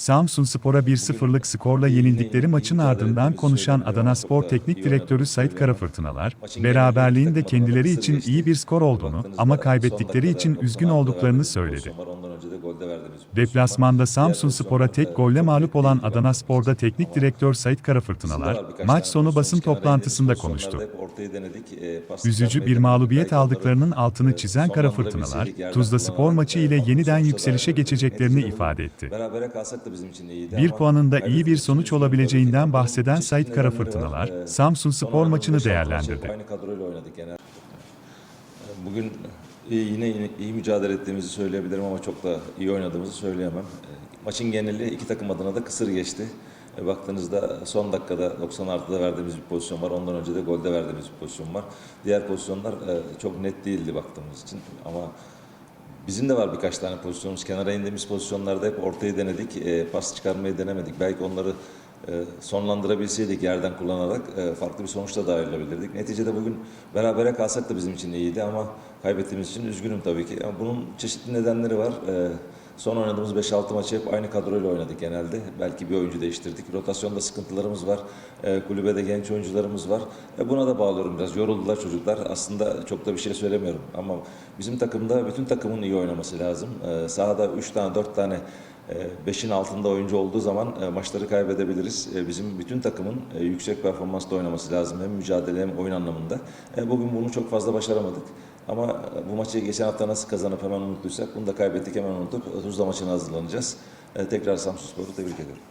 Samsun Spor'a 1-0'lık skorla yenildikleri maçın ardından konuşan Adana Spor Teknik Direktörü Sait Karafırtınalar, beraberliğin de kendileri için iyi bir skor olduğunu ama kaybettikleri için üzgün olduklarını söyledi. Deplasmanda Samsun Spor'a tek golle mağlup olan Adana Spor'da teknik direktör Sait Karafırtınalar, maç sonu basın toplantısında konuştu. Üzücü bir mağlubiyet aldıklarının altını çizen Karafırtınalar, Tuzla Spor maçı ile yeniden yükselişe geçeceklerini ifade etti. Bir ama puanın da iyi bir sonuç için olabileceğinden bahseden Sait. Karafırtınalar, Ee, Samsun Spor maçını değerlendirdi. Bugün iyi, yine iyi, iyi mücadele ettiğimizi söyleyebilirim ama çok da iyi oynadığımızı söyleyemem. Ee, Maçın geneli iki takım adına da kısır geçti. Baktığınızda son dakikada 90 artıda verdiğimiz bir pozisyon var. Ondan önce de golde verdiğimiz bir pozisyon var. Diğer pozisyonlar e, çok net değildi baktığımız için ama Bizim de var birkaç tane pozisyonumuz. Kenara indiğimiz pozisyonlarda hep ortayı denedik. E, pas çıkarmayı denemedik. Belki onları sonlandırabilseydik yerden kullanarak e, farklı bir sonuçla da ayrılabilirdik. Neticede bugün berabere kalsak da bizim için iyiydi ama kaybettiğimiz için üzgünüm tabii ki. Ama bunun çeşitli nedenleri var. E, son oynadığımız 5-6 maçı hep aynı kadroyla oynadık genelde. Belki bir oyuncu değiştirdik. Rotasyonda sıkıntılarımız var. E, kulübede genç oyuncularımız var. E, buna da bağlıyorum biraz. Yoruldular çocuklar. Aslında çok da bir şey söylemiyorum. Ama bizim takımda bütün takımın iyi oynaması lazım. E, sahada 3 tane 4 tane 5'in altında oyuncu olduğu zaman e, maçları kaybedebiliriz. E, Bizim bütün takımın e, yüksek performansla oynaması lazım. Hem mücadele hem oyun anlamında. E, Bugün bunu çok fazla başaramadık. Ama e, bu maçı geçen hafta nasıl kazanıp hemen unuttuysak bunu da kaybettik hemen unutup Tuzla maçına hazırlanacağız. E, Tekrar Samsun Spor'u tebrik ediyorum.